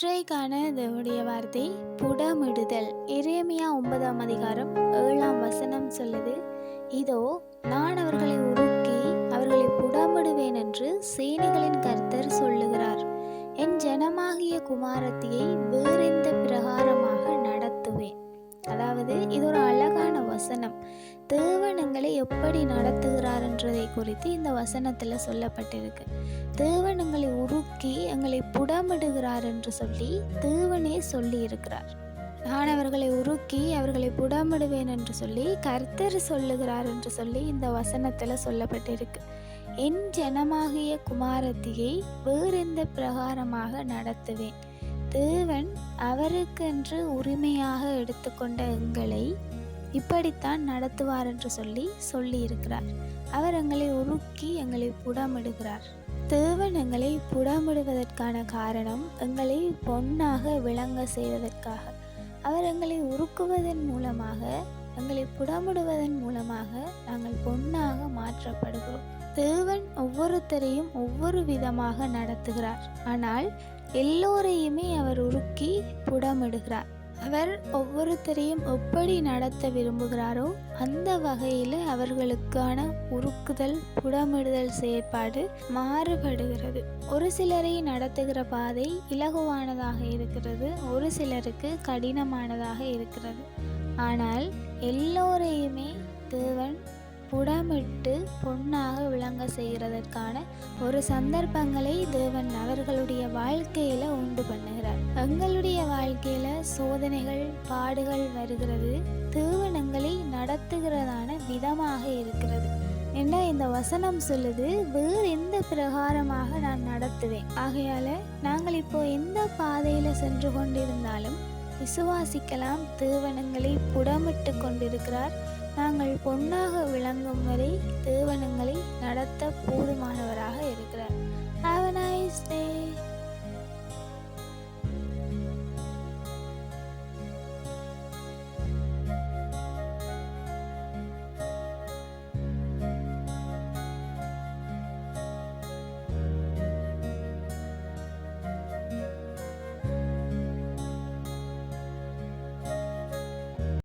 இன்றைக்கான தேவனுடைய வார்த்தை புடமிடுதல். எரேமியா ஒன்பதாம் அதிகாரம் ஏழாம் வசனம் சொல்லுது இதோ நான் அவர்களை உருக்கி அவர்களை புடமிடுவேன் என்று சேனைகளின் கர்த்தர் சொல்லுகிறார். என் ஜனமாகிய குமாரத்தியை வேறெந்த பிரகாரமாக நடத்துவேன். அதாவது இது ஒரு வசனம். தேவனங்களை எப்படி நடத்துகிறார் என்றதை குறித்து இந்த வசனத்தில் சொல்லப்பட்டிருக்கு. தேவனங்களை உருக்கி எங்களை புடமிடுகிறார் என்று சொல்லி தேவனே சொல்லி இருக்கிறார் நான் அவர்களை உருக்கி அவர்களை புடமிடுவேன் என்று சொல்லி கர்த்தர் சொல்லுகிறார் என்று சொல்லி இந்த வசனத்தில் சொல்லப்பட்டிருக்கு. என் ஜனமாகிய குமாரத்தியை வேறெந்த பிரகாரமாக நடத்துவேன். தேவன் அவருக்கென்று உரிமையாக எடுத்துக்கொண்ட எங்களை இப்படித்தான் நடத்துவார் என்று சொல்லி சொல்லியிருக்கிறார். அவர் எங்களை உருக்கி எங்களை புடமிடுகிறார். தேவன் எங்களை புடமிடுவதற்கான காரணம் எங்களை பொன்னாக விளங்க செய்வதற்காக. அவர் எங்களை உருக்குவதன் மூலமாக எங்களை புடமிடுவதன் மூலமாக நாங்கள் பொன்னாக மாற்றப்படுகிறோம். தேவன் ஒவ்வொருத்தரையும் ஒவ்வொரு விதமாக நடத்துகிறார். ஆனால் எல்லோரையுமே அவர் உருக்கி புடமிடுகிறார். அவர் ஒவ்வொருத்தரையும் எப்படி நடத்த விரும்புகிறாரோ அந்த வகையில் அவர்களுக்கான உருக்குதல் புடமிடுதல் செயற்பாடு மாறுபடுகிறது. ஒரு சிலரை நடத்துகிற பாதை இலகுவானதாக இருக்கிறது ஒரு சிலருக்கு கடினமானதாக இருக்கிறது. ஆனால் எல்லோரையுமே தேவன் புடமிட்டு பொன்னாக விளங்க செய்கிறதற்கான ஒரு சந்தர்ப்பங்களை தேவன் அவர்களுடைய வாழ்க்கையில் உண்டு பண்ணுகிறார். எங்களுடைய வாழ்க்கையில் சோதனைகள் பாடுகள் வருகிறது தேவனங்களை நடத்துகிறதான விதமாக இருக்கிறது என்ன இந்த வசனம் சொல்லுது வேறு எந்த பிரகாரமாக நான் நடத்துவேன்? ஆகையால நாங்கள் இப்போ எந்த பாதையில சென்று கொண்டிருந்தாலும் விசுவாசிக்கலாம் தேவனங்களை புடமிட்டு கொண்டிருக்கிறார். நாங்கள் பொன்னாக விளங்கும் வரை தேவனங்களை நடத்த போதுமான